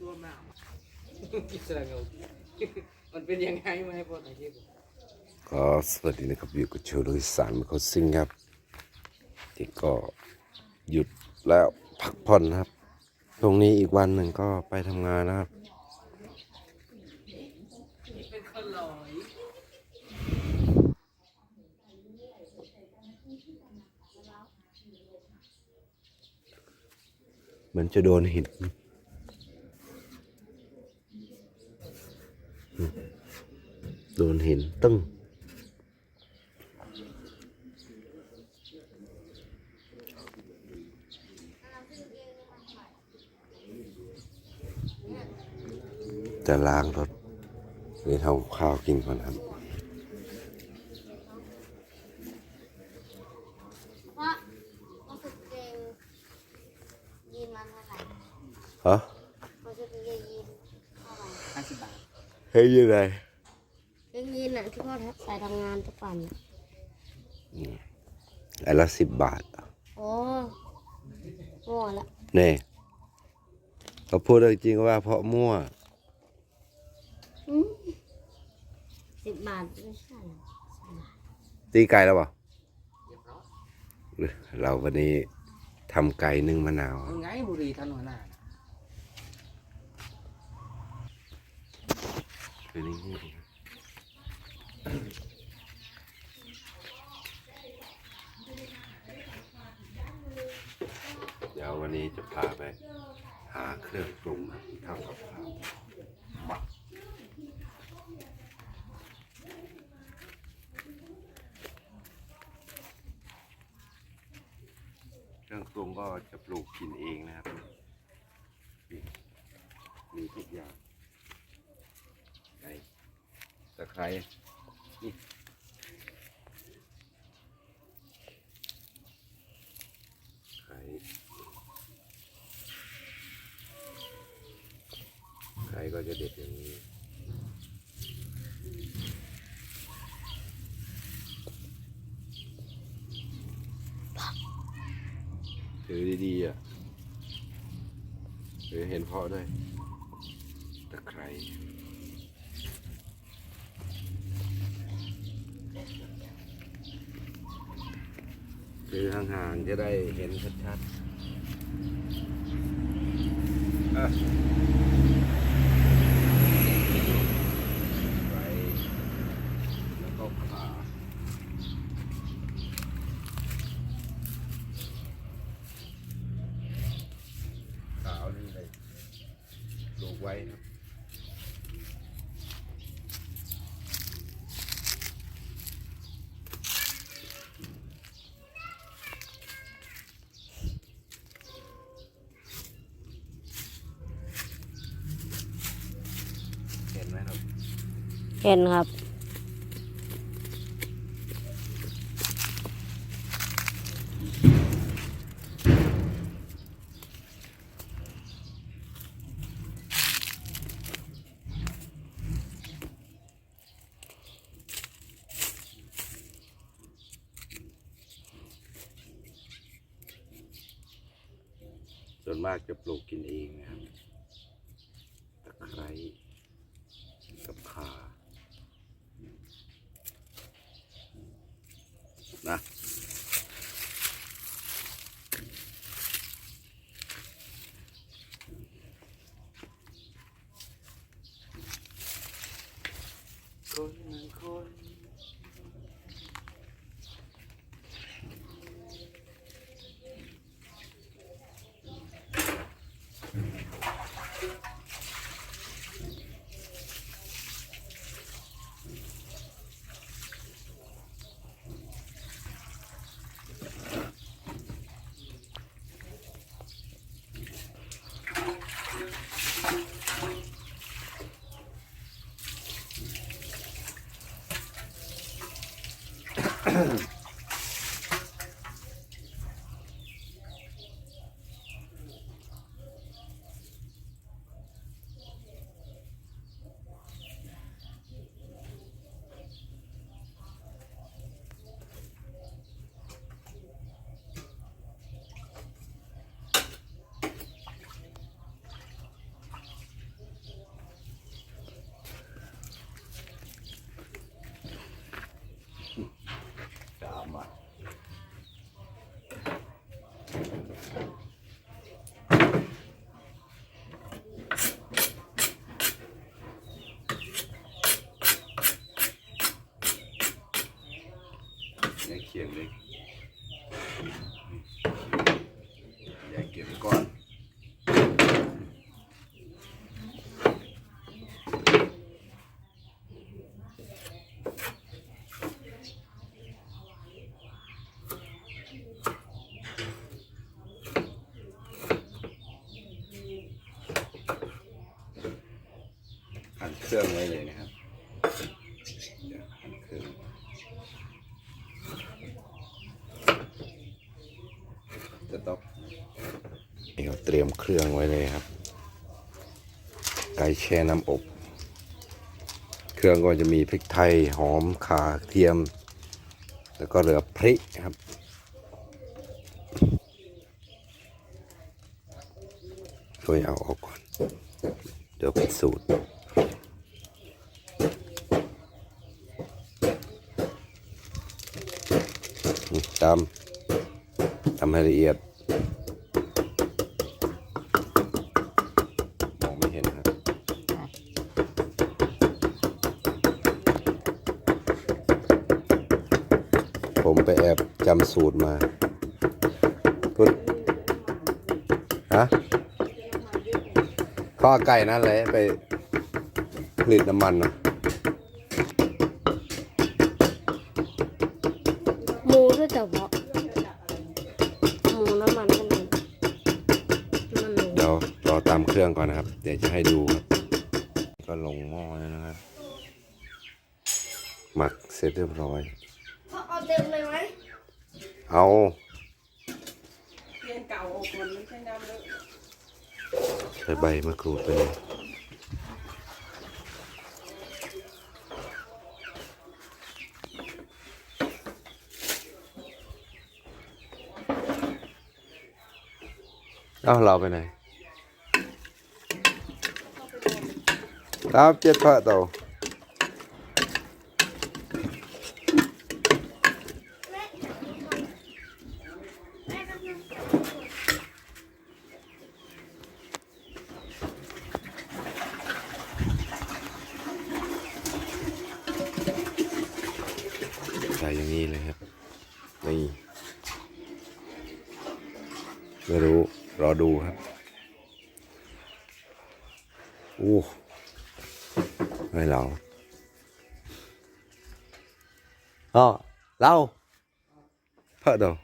ตัวหนาวกิสระงงมันเป็นยังไงมาให้พ่อหน่อยที่ผมก็สวัสดีนะครับอยู่กับโชว์ลุยสารโคชซิ่งครับที่ก็หยุดแล้วพักผ่อนครับ ตรงนี้อีกวันหนึ่งก็ไปทำงานนะครับเหมือนจะโดนหิน โดนหินตึ้งจะล้างรถหรือทำข้าวกินก่อนครับเพราะเขาสุดเกงยีนมันเท่าไหร่ฮะเขาสุดเกงยีนเท่าไหร่ห้าสิบบาท เฮ้ยยังไงเกงยีนน่ะที่พ่อใส่ทำงานทุกวันน่ะอันละสิบบาทโอ้โง่ละนี่เขาพูดเรื่องจริงว่าเพราะมั่วอืมสิบบาทไม่ใช่หรอตีไก่แล้วเปล่าเรียบร้อยหรือเราวันนี้ทำไก่นึ่งมะนาวยังไงบุรีท่านหัวหน้าน่ะ คือนี่เดี๋ยววันนี้จะพาไปหาเครื่องปรุงทำกับข้าวมาเครื่องปรุงก็จะปลูกกินเองนะครับ มีทุกอย่างไก่ ตะไคร้นี่ไข่ไข่ก็จะเด็ดอย่างนี้ถือดีๆอะถือเห็นเพาะด้วยตะไคร้ ถือห่างๆจะได้เห็นชัดๆอะไว้แล้วก็ขาขาวนี่เลยปลูกไว้ครับ เห็นไหมครับ เห็นครับ ส่วนมากจะปลูกกินเองนะครับ ตะไคร้กับข่า นะ คนหนึ่งคน เครื่องไว้เลยนะครับเครื่องจะต้องนี่เตรียมเครื่องไว้เลยครับ ไก่แช่น้ำอบ เครื่องก็จะมีพริกไทยหอมข่าเทียม แล้วก็เหลือพริกครับช่วยเอาออกก่อน เดี๋ยวผิสูตรนี่ตำตำให้ละเอียดมองไม่เห็นครับผมไปแอบจำสูตรมาพุดฮะข้อไก่นั่นแหละไปผลิตน้ำมันเนาะ รอตามเครื่องก่อนนะครับ เดี๋ยวจะให้ดูครับ ก็ลงหม้อแล้วนะครับ หมักเสร็จเรียบร้อย เอาเต็มเลยไหมเอาเรียนเก่าออกมันไม่ใช่น้ำเลอะใส่ใบมะกรูดไปเลยเอาเราไปไหน ครับเจ็ดพระเต่าใส่อย่างนี้เลยครับ นี่ไม่รู้ รอดูครับ โอ้ อเราเพอเดยว